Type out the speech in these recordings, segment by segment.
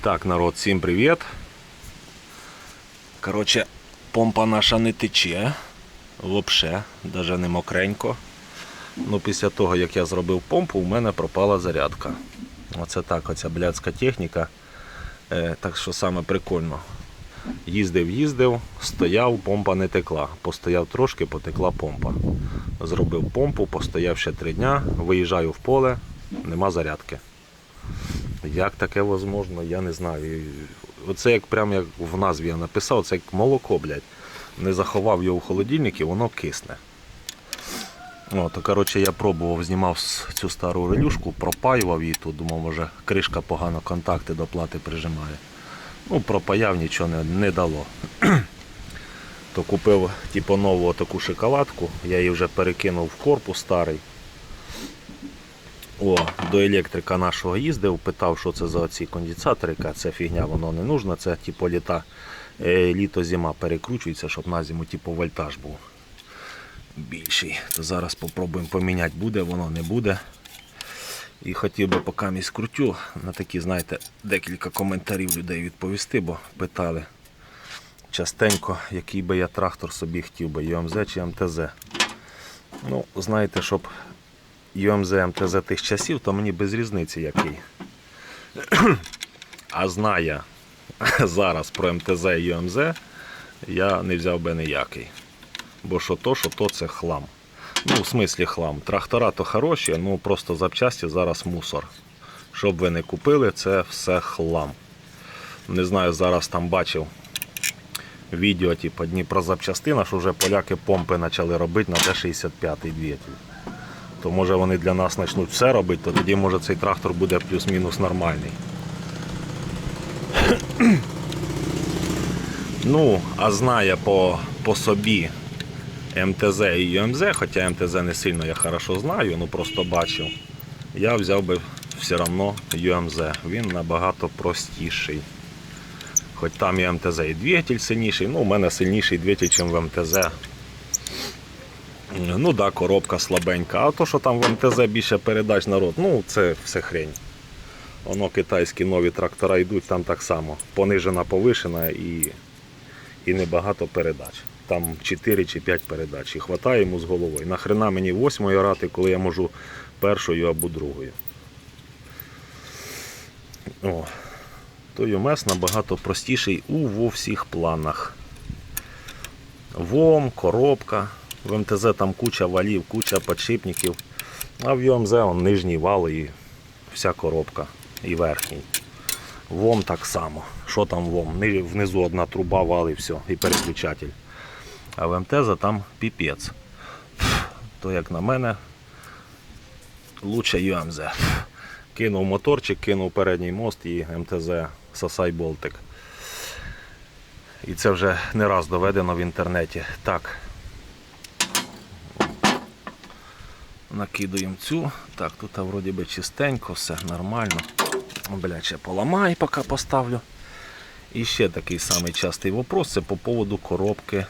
Так, народ, всім привіт. Коротше, помпа наша не тече. Вообще, навіть не мокренько. Ну, після того, як я зробив помпу, у мене пропала зарядка. Оце так, оця блядська техніка. Е, так що саме прикольно. Їздив, їздив, стояв, помпа не текла. Постояв трошки, потекла помпа. Зробив помпу, постояв ще три дня, виїжджаю в поле, нема зарядки. Як таке можливо, я не знаю. Оце як прям як в назві я написав, це як молоко, блядь. Не заховав його в холодильник і воно кисне. О, то, коротше, я пробував, знімав цю стару релюшку, пропаював її тут, думав, може кришка погано контакти до плати прижимає. Ну, пропаяв, нічого не, не дало. то купив типу, нову таку шоколадку, я її вже перекинув в корпус старий. О, до електрика нашого їздив, питав, що це за ці конденсатори, яка це фігня, воно не нужно, це типу літа, е, літо зима перекручується, щоб на зиму типу вольтаж був більший. То зараз спробуємо поміняти, буде, воно не буде. І хотів би поки місь крутю на такі, знаєте, декілька коментарів людей відповісти, бо питали частенько, який би я трактор собі хотів би, ЮМЗ чи МТЗ. Ну, знаєте, щоб ЮМЗ МТЗ тих часів, то мені без різниці який. А знає зараз про МТЗ і ЮМЗ, я не взяв би ніякий. Бо що то, що то це хлам. Ну, в смислі хлам. Трактора то хороші, ну просто запчасті зараз мусор. Щоб ви не купили, це все хлам. Не знаю, зараз там бачив відео, типу, Дніпро запчастина, що вже поляки помпи почали робити на Д-65 двигатель. То може вони для нас почнуть все робити, то тоді може цей трактор буде плюс-мінус нормальний. Ну, а знає по, по собі МТЗ і ЮМЗ, хоча МТЗ не сильно я хорошо знаю, ну просто бачив. Я взяв би все одно ЮМЗ. Він набагато простіший. Хоч там і МТЗ і двигатель сильніший, ну у мене сильніший двигатель, ніж в МТЗ. Ну да, коробка слабенька. А то, що там в МТЗ більше передач народ, ну це все хрень. Воно китайські нові трактора йдуть, там так само. Понижена, повишена і, і небагато передач. Там 4 чи 5 передач. І хватає йому з головою. Нахрена мені восьмою рати, коли я можу першою або другою. О, то ЮМС набагато простіший у всіх планах. ВОМ, коробка. В МТЗ там куча валів, куча подшипників. А в ЮМЗ он нижній вал і вся коробка і верхній. ВОМ так само. Що там ВОМ? Внизу одна труба вал і все, і переключатель. А в МТЗ там піпець. То як на мене, лучше ЮМЗ. Кинув моторчик, кинув передній мост і МТЗ Сосай Болтик. І це вже не раз доведено в інтернеті. Так. Накидуємо цю. Так, тут вроді би чистенько, все нормально. Блядь, ще поламаю, поки поставлю. І ще такий самий частий вопрос це по поводу коробки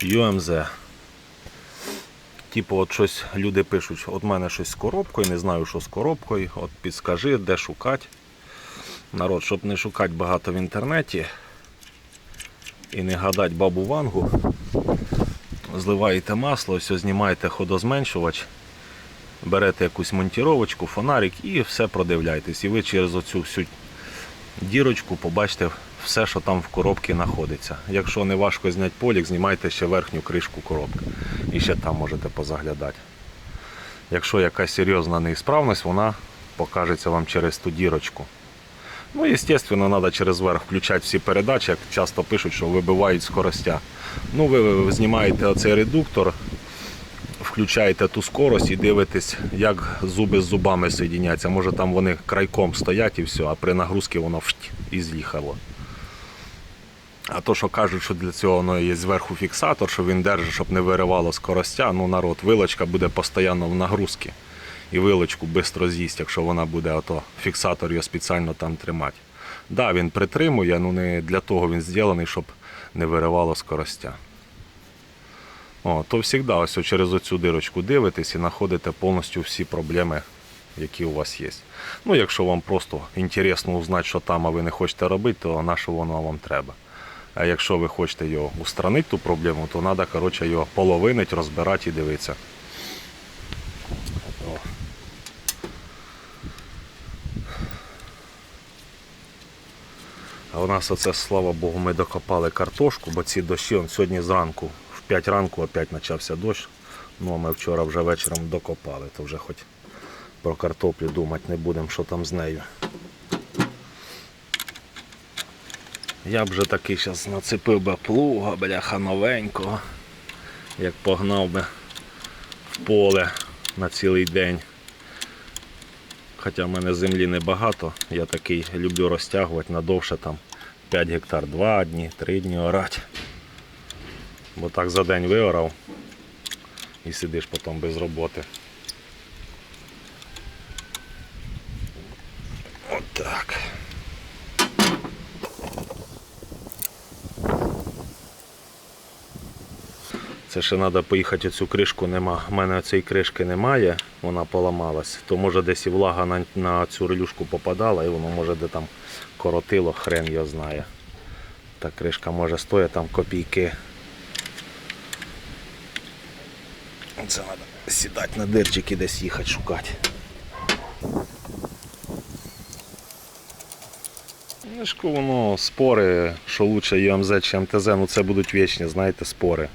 UMZ. Типу, от щось люди пишуть, от мене щось з коробкою, не знаю, що з коробкою. От підскажи, де шукати. Народ, щоб не шукати багато в інтернеті і не гадати бабу вангу, зливаєте масло, все знімаєте ходозменшувач, берете якусь монтіровочку, фонарик і все продивляєтесь. І ви через оцю всю дірочку побачите все, що там в коробці знаходиться. Якщо не важко зняти полік, знімайте ще верхню кришку коробки. І ще там можете позаглядати. Якщо якась серйозна неісправність, вона покажеться вам через ту дірочку. Ну, звісно, треба через верх включати всі передачі, як часто пишуть, що вибивають скоростя. Ну, ви знімаєте оцей редуктор, включаєте ту скорость і дивитесь, як зуби з зубами соєдиняться. Може там вони крайком стоять і все, а при нагрузці воно і з'їхало. А то, що кажуть, що для цього воно є зверху фіксатор, що він держить, щоб не виривало скоростя, ну народ, вилочка буде постійно в нагрузці. І вилочку швидко з'їсть, якщо вона буде ото фіксатор його спеціально там тримати. Так, да, він притримує, ну не для того він зроблений, щоб не виривало скоростя. О, то завжди ось через оцю дирочку дивитесь і знаходите повністю всі проблеми які у вас є. Ну, якщо вам просто інтересно узнати, що там, а ви не хочете робити, то на що воно вам треба. А якщо ви хочете його устранити, ту проблему, то треба коротше, його половинити, розбирати і дивитися. У нас оце, слава Богу, ми докопали картошку, бо ці дощі он сьогодні зранку, в 5 ранку опять почався дощ. Ну, а ми вчора вже вечором докопали, то вже хоч про картоплю думати не будемо, що там з нею. Я б вже такий зараз нацепив би плуга, бляха новенького, як погнав би в поле на цілий день. Хоча в мене землі небагато, я такий люблю розтягувати надовше там 5 гектар 2 дні, 3 дні орати. Бо так за день виорав і сидиш потім без роботи. Отак. Це ще треба поїхати оцю кришку нема. У мене цієї кришки немає, вона поламалась. То може десь і влага на, на цю релюшку попадала і воно може де там коротило, хрен його знає. Та кришка може стоїть там копійки. Це треба сідати на дирчик і десь їхати шукати. Воно спори, що лучше ЮМЗ чи МТЗ, ну це будуть вічні, знаєте, спори.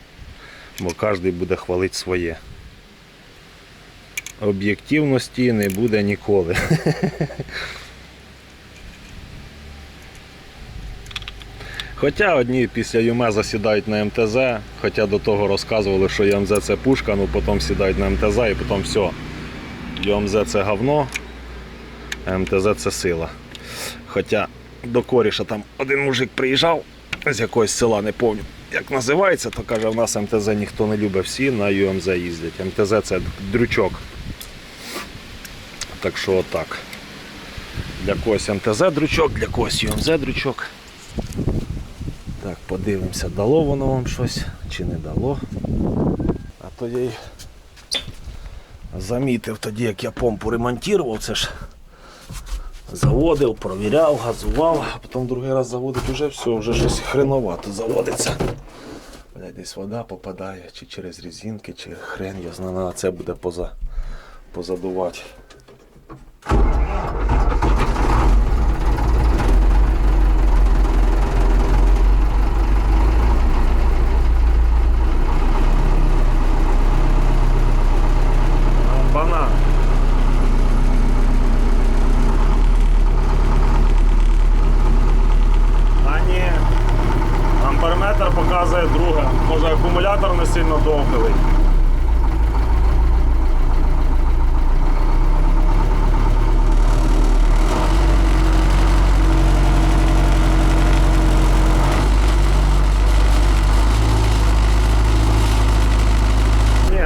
Бо кожен буде хвалити своє. Об'єктивності не буде ніколи. Хоча одні після ЮМЕ сідають на МТЗ, хоча до того розказували, що ЮМЗ це пушка, ну потім сідають на МТЗ і потім все. ЮМЗ це говно, а МТЗ це сила. Хоча до коріша там один мужик приїжджав з якогось села, не пам'ятаю, як називається, то каже, в нас МТЗ ніхто не любить, всі на ЮМЗ їздять. МТЗ це дрючок. Так що отак. Для когось МТЗ дрючок, для когось ЮМЗ дрючок. Так, подивимося, дало воно вам щось чи не дало. А то я й замітив тоді, як я помпу ремонтував, це ж заводив, провіряв, газував, а потім другий раз заводить вже все, вже щось хреновато заводиться. Бля, десь вода попадає, чи через різинки, чи хрен, я знаю, на це буде поза, позадувати. Акумулятор не сильно довгий.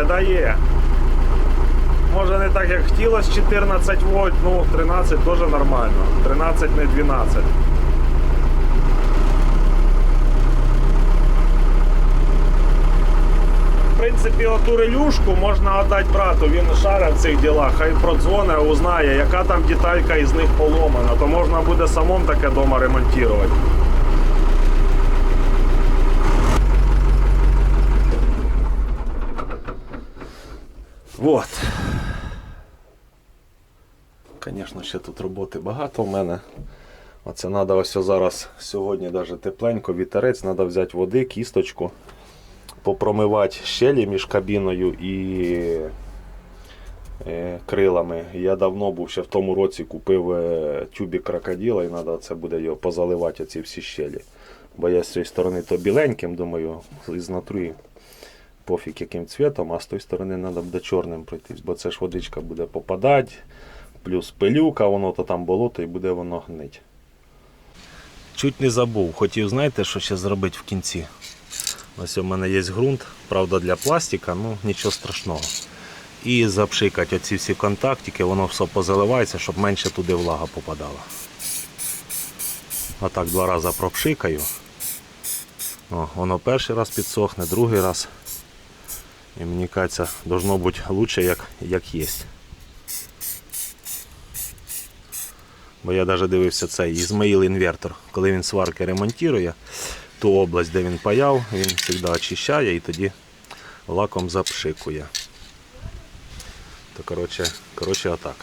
Дає. Може не так як хотілося 14 вольт, ну 13 теж нормально. 13 не 12. В принципі, оту релюшку можна віддати брату, він шарить в цих ділах, хай продзвоне, узнає, яка там деталька із них поломана, то можна буде самому таке вдома ремонтувати. Вот. Звісно, ще тут роботи багато в мене. Оце треба ось зараз сьогодні навіть тепленько, вітерець, треба взяти води, кісточку, попромивати щелі між кабіною і е, крилами. Я давно був ще в тому році купив е, тюбік крокодила і треба це буде його позаливати оці всі щелі. Бо я з цієї сторони то біленьким, думаю, ізнутрі пофіг яким цвітом, а з тої сторони треба буде чорним пройтись, бо це ж водичка буде попадати, плюс пилюка, воно то там болото і буде воно гнить. Чуть не забув, хотів, знаєте, що ще зробити в кінці. Ось у мене є ґрунт, правда для пластика, ну нічого страшного. І запшикати оці всі контактики, воно все позаливається, щоб менше туди влага попадала. Отак два рази пропшикаю. О, воно перший раз підсохне, другий раз. І мені кажеться, должно бути краще, як, як є. Бо я навіть дивився цей Ізмаїл інвертор. Коли він сварки ремонтує, ту область, де він паяв, він завжди очищає і тоді лаком запшикує. То коротше, коротше отак.